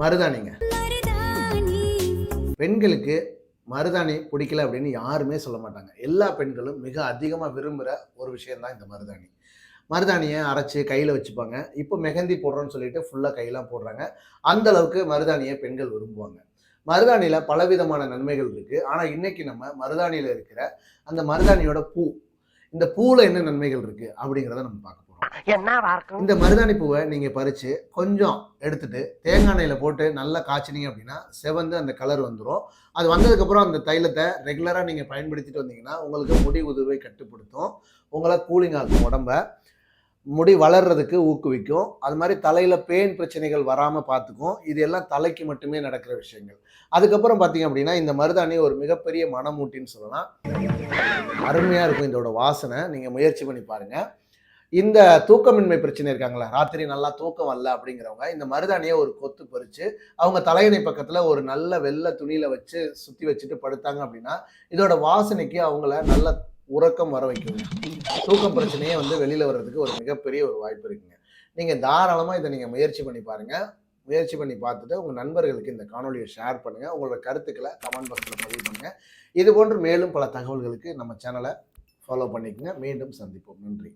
மருதாணிங்க. பெண்களுக்கு மருதாணி பிடிக்கல அப்படின்னு யாருமே சொல்ல மாட்டாங்க. எல்லா பெண்களும் மிக அதிகமாக விரும்புகிற ஒரு விஷயம்தான் இந்த மருதாணி. மருதாணியை அரைச்சி கையில் வச்சுப்பாங்க. இப்போ மெஹந்தி போடுறோன்னு சொல்லிட்டு ஃபுல்லாக கையெல்லாம் போடுறாங்க. அந்த அளவுக்கு மருதாணியை பெண்கள் விரும்புவாங்க. மருதாணியில் பலவிதமான நன்மைகள் இருக்குது ஆனால் இன்னைக்கு நம்ம மருதாணியில் இருக்கிற அந்த மருதாணியோட பூ இந்த பூவில் என்ன நன்மைகள் இருக்குது அப்படிங்கிறத நம்ம பார்க்க போகிறோம் இந்த மருதாணி பூவை நீங்கள் பறித்து கொஞ்சம் எடுத்துட்டு தேங்காய் எண்ணெயில் போட்டு நல்லா காய்ச்சினீங்க அப்படின்னா செவந்து அந்த கலர் வந்துடும் அது வந்ததுக்கப்புறம் அந்த தைலத்தை ரெகுலராக நீங்கள் பயன்படுத்திட்டு வந்தீங்கன்னா உங்களுக்கு முடி உதிர்வை கட்டுப்படுத்தும். உங்களை கூலிங் ஆகும் உடம்ப. முடி வளர்றதுக்கு ஊக்குவிக்கும். அது மாதிரி தலையில் பேன் பிரச்சனைகள் வராமல் பார்த்துக்கும். இது எல்லாம் தலைக்கு மட்டுமே நடக்கிற விஷயங்கள். அதுக்கப்புறம் பார்த்தீங்க அப்படின்னா இந்த மருதாணி ஒரு மிகப்பெரிய மனமூட்டின்னு சொல்லலாம். அருமையாக இருக்கும் இதோட வாசனை. நீங்கள் முயற்சி பண்ணி பாருங்கள் இந்த தூக்கமின்மை பிரச்சனை இருக்காங்களா? ராத்திரி நல்லா தூக்கம் வரல அப்படிங்கிறவங்க இந்த மருதாணியை ஒரு கொத்து பறித்து அவங்க தலையணை பக்கத்தில் ஒரு நல்ல வெள்ளை துணியில் வச்சு சுற்றி வச்சுட்டு படுத்தாங்க அப்படின்னா இதோட வாசனைக்கு அவங்கள நல்ல உறக்கம் வர வைக்குங்க. தூக்கம் பிரச்சனையே வந்து வெளியில் வர்றதுக்கு ஒரு மிகப்பெரிய ஒரு வாய்ப்பு இருக்குங்க. நீங்கள் தாராளமாக இதை நீங்கள் முயற்சி பண்ணி பாருங்கள் முயற்சி பண்ணி பார்த்துட்டு உங்கள் நண்பர்களுக்கு இந்த காணொலியை ஷேர் பண்ணுங்கள் உங்களோட கருத்துக்களை கமெண்ட் பாக்ஸில் பதிவு பண்ணுங்கள் இது போன்று மேலும் பல தகவல்களுக்கு நம்ம சேனலை ஃபாலோ பண்ணிக்கங்க. மீண்டும் சந்திப்போம். நன்றி.